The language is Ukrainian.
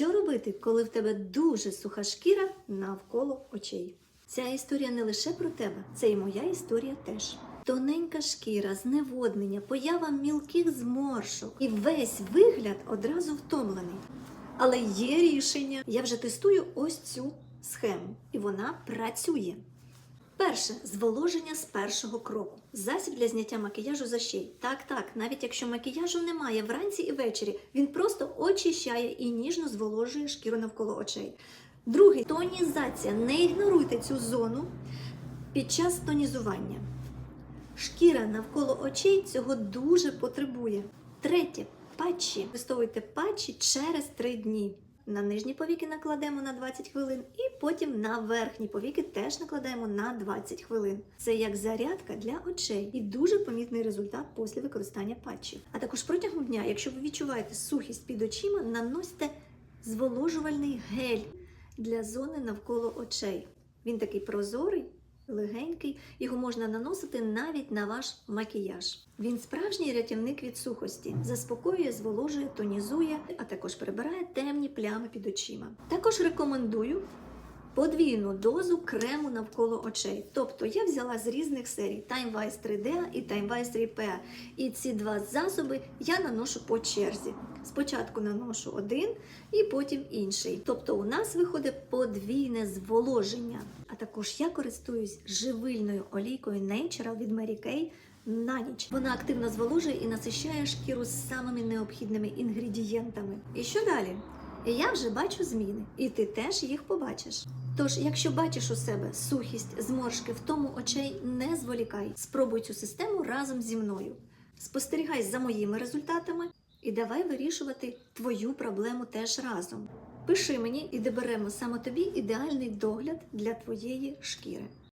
Що робити, коли в тебе дуже суха шкіра навколо очей? Ця історія не лише про тебе, це і моя історія теж. Тоненька шкіра, зневоднення, поява мілких зморшок і весь вигляд одразу втомлений. Але є рішення. Я вже тестую ось цю схему, і вона працює. Перше зволоження з першого кроку. Засіб для зняття макіяжу з очей. Так, так, навіть якщо макіяжу немає вранці і ввечері, він просто очищає і ніжно зволожує шкіру навколо очей. Другий тонізація. Не ігноруйте цю зону під час тонізування. Шкіра навколо очей цього дуже потребує. Третє патчі. Використовуйте патчі через 3 дні. На нижні повіки накладемо на 20 хвилин, і потім на верхні повіки теж накладаємо на 20 хвилин. Це як зарядка для очей і дуже помітний результат після використання патчів. А також протягом дня, якщо ви відчуваєте сухість під очима, наносьте зволожувальний гель для зони навколо очей. Він такий прозорий, легенький, його можна наносити навіть на ваш макіяж. Він справжній рятівник від сухості, заспокоює, зволожує, тонізує, а також прибирає темні плями під очима. Також рекомендую подвійну дозу крему навколо очей. Тобто я взяла з різних серій Time Wise 3D і Time Wise 3P. І ці два засоби я наношу по черзі. Спочатку наношу один і потім інший. Тобто у нас виходить подвійне зволоження. А також я користуюсь живильною олійкою Natural від Mary Kay на ніч. Вона активно зволожує і насищає шкіру самими необхідними інгредієнтами. І що далі? Я вже бачу зміни, і ти теж їх побачиш. Тож, якщо бачиш у себе сухість, зморшки, втому очей, не зволікай. Спробуй цю систему разом зі мною. Спостерігай за моїми результатами і давай вирішувати твою проблему теж разом. Пиши мені і доберемо саме тобі ідеальний догляд для твоєї шкіри.